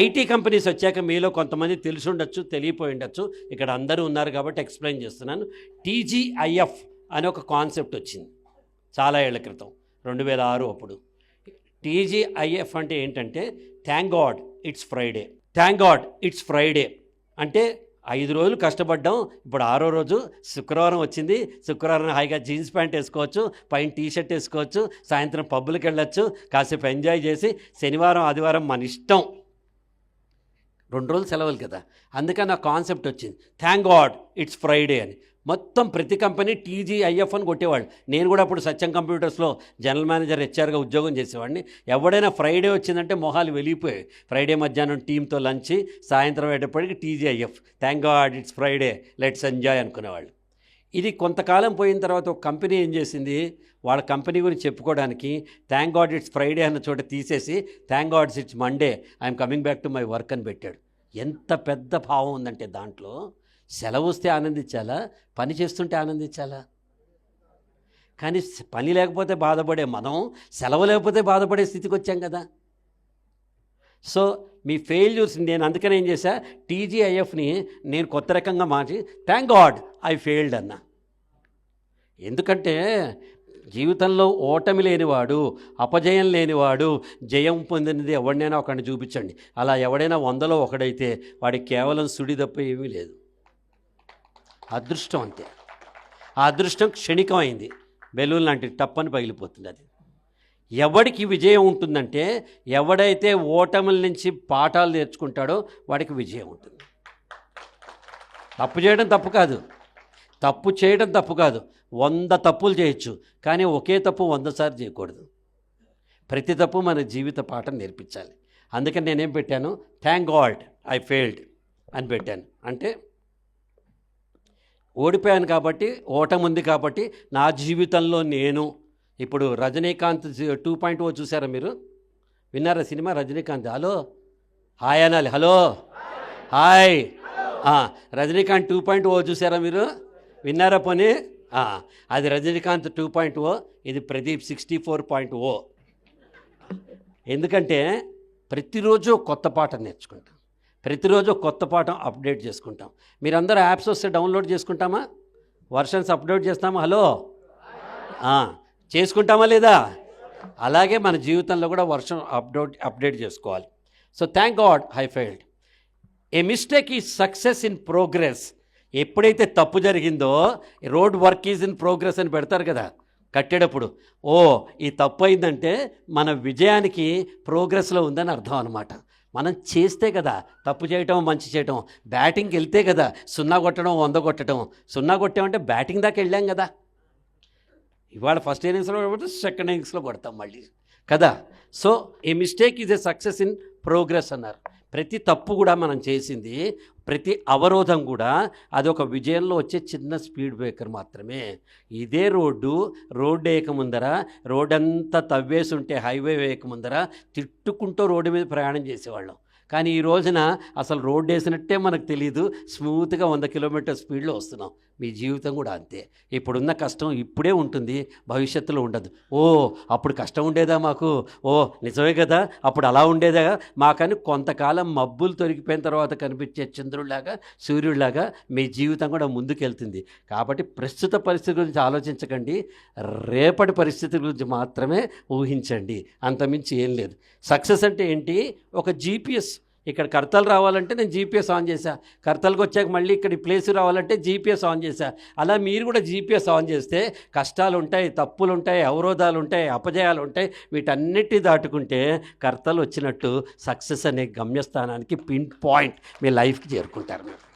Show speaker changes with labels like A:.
A: IT companies వచ్చాక మీలో కొంతమంది తెలిసి ఉండొచ్చు తెలియపోయి ఉండొచ్చు ఇక్కడ అందరూ ఉన్నారు కాబట్టి ఎక్స్ప్లెయిన్ చేస్తున్నాను. టీజీఐఎఫ్ అనే ఒక కాన్సెప్ట్ వచ్చింది చాలా ఏళ్ళ క్రితం రెండు వేల ఆరు అప్పుడు. టీజీఐఎఫ్ అంటే ఏంటంటే thank God it's Friday thank God it's Friday అంటే ఐదు రోజులు కష్టపడ్డాం. ఇప్పుడు ఆరో రోజు శుక్రవారం వచ్చింది. శుక్రవారం హాయిగా జీన్స్ ప్యాంట్ వేసుకోవచ్చు పైన టీ షర్ట్ వేసుకోవచ్చు సాయంత్రం పబ్బులకు వెళ్ళొచ్చు కాసేపు ఎంజాయ్ చేసి శనివారం ఆదివారం మన ఇష్టం. రెండు రోజులు సెలవులు కదా. అందుకని ఆ కాన్సెప్ట్ వచ్చింది. థ్యాంక్ గాడ్ ఇట్స్ ఫ్రైడే అని. మొత్తం ప్రతి కంపెనీ టీజీఐఎఫ్ అని కొట్టేవాళ్ళు. నేను కూడా అప్పుడు సత్యం కంప్యూటర్స్లో జనరల్ మేనేజర్ హెచ్ఆర్గా ఉద్యోగం చేసేవాడిని. ఎవడైనా ఫ్రైడే వచ్చిందంటే మొహాలు వెలిగిపోయాయి. ఫ్రైడే మధ్యాహ్నం టీంతో లంచ్ సాయంత్రం అయ్యేటప్పటికి TGIF. Thank God it's Friday let's enjoy అనుకునేవాళ్ళు. ఇది కొంతకాలం పోయిన తర్వాత ఒక కంపెనీ ఏం చేసింది? వాళ్ళ కంపెనీ గురించి చెప్పుకోవడానికి థ్యాంక్ గాడ్ ఇట్స్ ఫ్రైడే అన్న చోట తీసేసి thank gods it's Monday I'm coming back to my work అని పెట్టాడు. ఎంత పెద్ద భావం ఉందంటే దాంట్లో సెలవు వస్తే ఆనందించాలా? పని చేస్తుంటే ఆనందించాలా? కానీ పని లేకపోతే బాధపడే మనం సెలవు లేకపోతే బాధపడే స్థితికి వచ్చాం కదా. సో మీ ఫెయిల్యూర్స్ నేను అందుకనే ఏం చేశా? టీజీఐఎఫ్ని నేను కొత్త రకంగా మార్చి థ్యాంక్ గాడ్ ఐ ఫెయిల్డ్ అన్నా. ఎందుకంటే జీవితంలో ఓటమి లేనివాడు అపజయం లేనివాడు జయం పొందినది ఎవడినైనా ఒకడిని చూపించండి. అలా ఎవడైనా వందలో ఒకడైతే వాడికి కేవలం సుడి తప్ప ఏమీ లేదు. అదృష్టం అంతే. ఆ అదృష్టం క్షణికమైంది. బెలూన్ లాంటి టప్పని పగిలిపోతుంది అది. ఎవడికి విజయం ఉంటుందంటే ఎవడైతే ఓటముల నుంచి పాఠాలు నేర్చుకుంటాడో వాడికి విజయం ఉంటుంది. తప్పు చేయడం తప్పు కాదు. తప్పు చేయడం తప్పు కాదు. వంద తప్పులు చేయొచ్చు కానీ ఒకే తప్పు వంద సార్లు చేయకూడదు. ప్రతి తప్పు మన జీవిత పాఠం నేర్పించాలి. అందుకని నేనేం పెట్టాను? థ్యాంక్ గాడ్ ఐ ఫెయిల్డ్ అని పెట్టాను. అంటే ఓడిపోయాను కాబట్టి ఓటం ఉంది కాబట్టి నా జీవితంలో నేను ఇప్పుడు రజనీకాంత్ టూ పాయింట్ ఓ చూసారా మీరు? విన్నారా సినిమా రజనీకాంత్? హలో? హాయ్ అనాలి. Hello? Hi. Rajinikanth two point O చూసారా మీరు? విన్నారా పోనీ? అది రజనీకాంత్ టూ పాయింట్ ఓ ఇది Pradeep sixty four point O. ఎందుకంటే ప్రతిరోజు కొత్త పాఠం నేర్చుకుంటాం. ప్రతిరోజు కొత్త పాఠం అప్డేట్ చేసుకుంటాం. మీరందరూ యాప్స్ వస్తే డౌన్లోడ్ చేసుకుంటామా? వర్షన్స్ అప్డేట్ చేస్తామా? హలో? చేసుకుంటామా లేదా? అలాగే మన జీవితంలో కూడా వర్షం అప్డేట్ అప్డేట్ చేసుకోవాలి. So thank God I failed a mistake is success in progress ఎప్పుడైతే తప్పు జరిగిందో road work is in progress అని పెడతారు కదా కట్టేటప్పుడు. ఓ ఈ తప్పు అయిందంటే మన విజయానికి ప్రోగ్రెస్లో ఉందని అర్థం అనమాట మనం చేస్తే కదా తప్పు చేయటం మంచి చేయటం బ్యాటింగ్కి వెళ్తే కదా సున్నా కొట్టడం వంద కొట్టడం. సున్నా కొట్టామంటే బ్యాటింగ్ దాకా వెళ్ళాం కదా. ఇవాళ ఫస్ట్ ఇన్నింగ్స్లో కొడితే సెకండ్ ఇన్నింగ్స్లో కొడతాం మళ్ళీ. కదా? So a mistake is a success in progress అన్నారు. ప్రతి తప్పు కూడా మనం చేసింది ప్రతి అవరోధం కూడా అది ఒక విజయంలో వచ్చే చిన్న స్పీడ్ బ్రేకర్ మాత్రమే. ఇదే రోడ్డు రోడ్డు వేయకముందర ముందర రోడ్డంతా తవ్వేసి ఉంటే హైవే వేయకముందర తిట్టుకుంటూ రోడ్డు మీద ప్రయాణం చేసేవాళ్ళం. కానీ ఈ రోజున అసలు రోడ్డు వేసినట్టే మనకు తెలియదు స్మూత్గా వంద కిలోమీటర్ స్పీడ్లో వస్తున్నాం. మీ జీవితం కూడా అంతే. ఇప్పుడున్న కష్టం ఇప్పుడే ఉంటుంది. భవిష్యత్తులో ఉండదు. ఓ అప్పుడు కష్టం ఉండేదా మాకు? ఓ నిజమే కదా. అప్పుడు అలా ఉండేదా? మాకని కొంతకాలం మబ్బులు తొలగిపోయిన తర్వాత కనిపించే చంద్రుడిలాగా సూర్యుడిలాగా మీ జీవితం కూడా ముందుకెళ్తుంది. కాబట్టి ప్రస్తుత పరిస్థితి గురించి ఆలోచించకండి. రేపటి పరిస్థితి గురించి మాత్రమే ఊహించండి. అంతమించి ఏం లేదు. సక్సెస్ అంటే ఏంటి? ఒక జీపీఎస్. ఇక్కడ కర్తలు రావాలంటే నేను జీపీఎస్ ఆన్ చేశా. కర్తలకు వచ్చాక మళ్ళీ ఇక్కడ ప్లేస్ రావాలంటే జీపీఎస్ ఆన్ చేశా. అలా మీరు కూడా జీపీఎస్ ఆన్ చేస్తే కష్టాలు ఉంటాయి తప్పులు ఉంటాయి అవరోధాలు ఉంటాయి అపజయాలు ఉంటాయి వీటన్నిటి దాటుకుంటే కర్తలు వచ్చినట్టు సక్సెస్ అనే గమ్యస్థానానికి పిన్ పాయింట్ మీ లైఫ్కి చేరుకుంటారు మీరు.